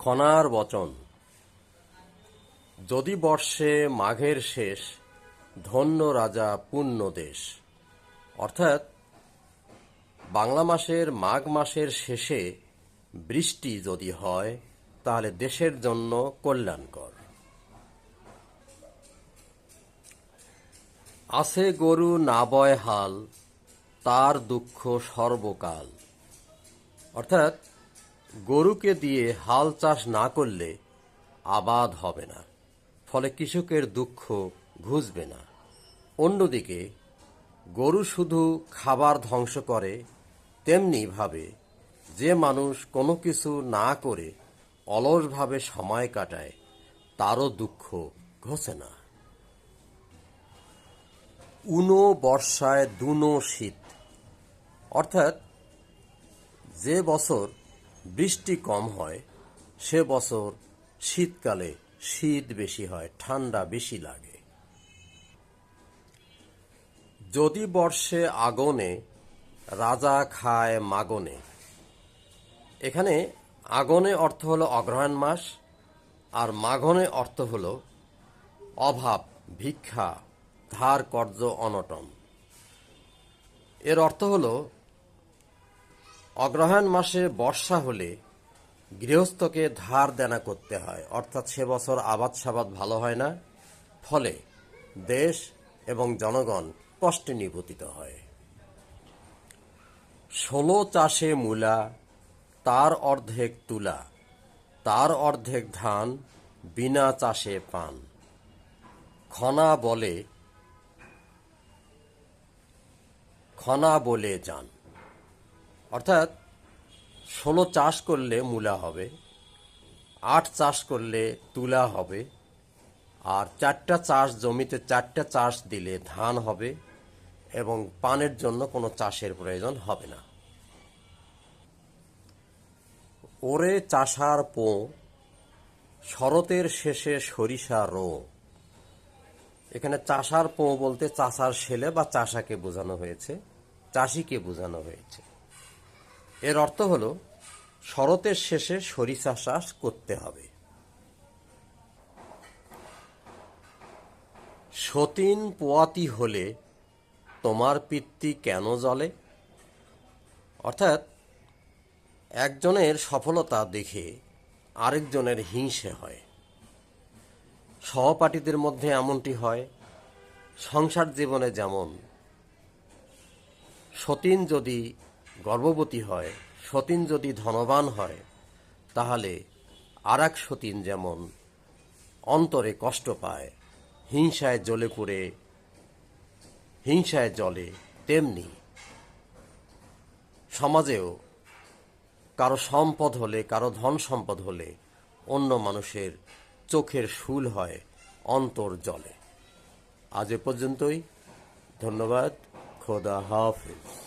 খনার বচন। যদি বর্ষে মাঘের শেষ, ধন্য রাজা পুণ্য দেশ। অর্থাৎ, বাংলা মাসের মাঘ মাসের শেষে বৃষ্টি যদি হয়, তাহলে দেশের জন্য কল্যাণকর। আছে গরু না বয় হাল, তার দুঃখ সর্বকাল। অর্থাৎ গরুকে দিয়ে হাল চাষ না করলে আবাদ হবে না। ফলে কৃষকের দুঃখ ঘুষবে না। অন্যদিকে, গরু শুধু খাবার ধ্বংস করে তেমনি ভাবে যে মানুষ কোনো কিছু না করে অলসভাবে সময় কাটায়, তারও দুঃখ ঘোচে না। উনো বর্ষায় দুনো শীত। অর্থাৎ যে বছর বৃষ্টি কম হয়, সে বছর শীতকালে শীত বেশি হয়, ঠান্ডা বেশি লাগে। যদি বর্ষে আগনে, রাজা খায় মাগনে। এখানে আগনে অর্থ হলো অগ্রহায়ণ মাস, আর মাঘনে অর্থ হলো অভাব, ভিক্ষা ধার কর্য অনটন। এর অর্থ হলো অগ্রহায়ণ মাসে বর্ষা হলে গৃহস্থকে ধার দেনা করতে হয়। অর্থাৎ সে বছর আবাদ সাবাদ ভালো হয় না। ফলে দেশ এবং জনগণ কষ্টে নিপতিত হয়। ষোলো চাষে মূলা, তার অর্ধেক তুলা, তার অর্ধেক ধান, বিনা চাষে পান। খনা বলে খনা বলে যান। অর্থাৎ ষোলো চাষ করলে মূলা হবে, আট চাষ করলে তুলা হবে, আর চারটা চাষ জমিতে চারটা চাষ দিলে ধান হবে এবং পানের জন্য কোনো চাষের প্রয়োজন হবে না। ওরে চাষার পো, শরতের শেষে সরিষা রো। এখানে চাষার পো বলতে চাষার ছেলে বা চাষাকে বোঝানো হয়েছে, চাষিকে বোঝানো হয়েছে। এর অর্থ হল, শরতের শেষে সরিষা চাষ করতে হবে। সতীন পোয়াতি হলে তোমার পিত্তি কেন জ্বলে? অর্থাৎ, একজনের সফলতা দেখে আরেকজনের হিংসে হয়। সহপাঠীদের মধ্যে এমনটি হয়, সংসার জীবনে যেমন, সতীন যদি গর্ভবতী হয়, সতীন যদি ধনবান হয়, তাহলে আর এক সতীন যেমন অন্তরে কষ্ট পায়, হিংসায় জ্বলে পড়ে, হিংসায় জলে তেমনি সমাজেও কারও সম্পদ হলে, কারও ধন সম্পদ হলে অন্য মানুষের চোখের শুল হয়, অন্তর জলে আজ এ পর্যন্তই। ধন্যবাদ। খোদা হাফিজ।